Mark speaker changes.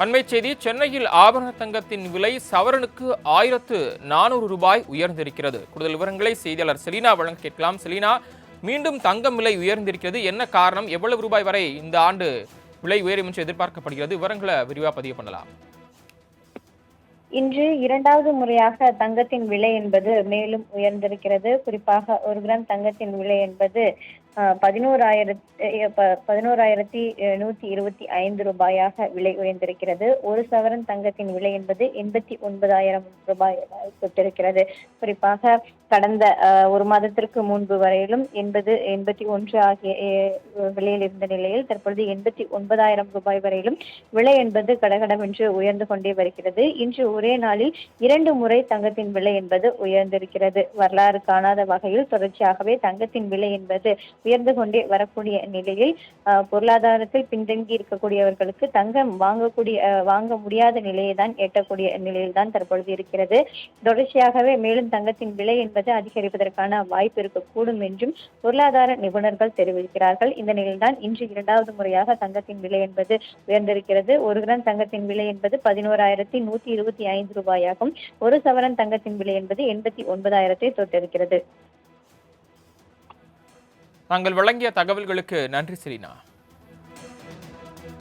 Speaker 1: அண்மை செய்தி சென்னையில் ஆபரண தங்கத்தின் விலை சவரனுக்கு ஆயிரத்து நானூறு ரூபாய் உயர்ந்திருக்கிறது. கூடுதல் விவரங்களை செய்தியாளர் செலினா வழங்க கேட்கலாம். செலீனா மீண்டும் தங்கம் விலை உயர்ந்திருக்கிறது. என்ன காரணம்? எவ்வளவு ரூபாய் வரை இந்த ஆண்டு விலை உயரும் என்று எதிர்பார்க்கப்படுகிறது? விவரங்களை விரிவாக பதிவு பண்ணலாம்.
Speaker 2: இன்று இரண்டாவது முறையாக தங்கத்தின் விலை என்பது மேலும் உயர்ந்திருக்கிறது. குறிப்பாக ஒரு கிராம் தங்கத்தின் விலை என்பது பதினோராயிரத்தி ப- பதினோராயிரத்தி நூத்தி இருபத்தி ஐந்து ரூபாயாக விலை உயர்ந்திருக்கிறது. ஒரு சவரன் தங்கத்தின் விலை என்பது எண்பத்தி ஒன்பதாயிரம் ரூபாய் தொட்டிருக்கிறது. குறிப்பாக கடந்த ஒரு மாதத்திற்கு முன்பு வரையிலும் எண்பது எண்பத்தி ஒன்று ஆகிய விலையில் இருந்த நிலையில் தற்பொழுது எண்பத்தி ஒன்பதாயிரம் ரூபாய் வரையிலும் விலை என்பது கடகடமென்று உயர்ந்து கொண்டே வருகிறது. இன்று ஒரே நாளில் இரண்டு முறை தங்கத்தின் விலை என்பது உயர்ந்திருக்கிறது. வரலாறு காணாத வகையில் தொடர்ச்சியாகவே தங்கத்தின் விலை என்பது உயர்ந்து கொண்டே வரக்கூடிய நிலையில் பொருளாதாரத்தில் பின்தங்கி இருக்கக்கூடியவர்களுக்கு தங்கம் வாங்கக்கூடிய அஹ், வாங்க முடியாத நிலையை தான் எட்டக்கூடிய நிலையில் தான் தற்பொழுது இருக்கிறது. தொடர்ச்சியாகவே மேலும் தங்கத்தின் விலை என்பது அதிகரிப்பதற்கான வாய்ப்பு இருக்கக்கூடும் என்றும் பொருளாதார நிபுணர்கள் தெரிவிக்கிறார்கள். இந்த நிலையில்தான் இன்று இரண்டாவது முறையாக தங்கத்தின் விலை என்பது உயர்ந்திருக்கிறது. ஒரு கிராம் தங்கத்தின் விலை என்பது பதினோராயிரத்தி நூத்தி இருபத்தி ஐந்து ரூபாயாகும். ஒரு சவரன் தங்கத்தின் விலை என்பது எண்பத்தி ஒன்பதாயிரத்தை தொட்டிருக்கிறது.
Speaker 1: தாங்கள் வழங்கிய தகவல்களுக்கு நன்றி செலீனா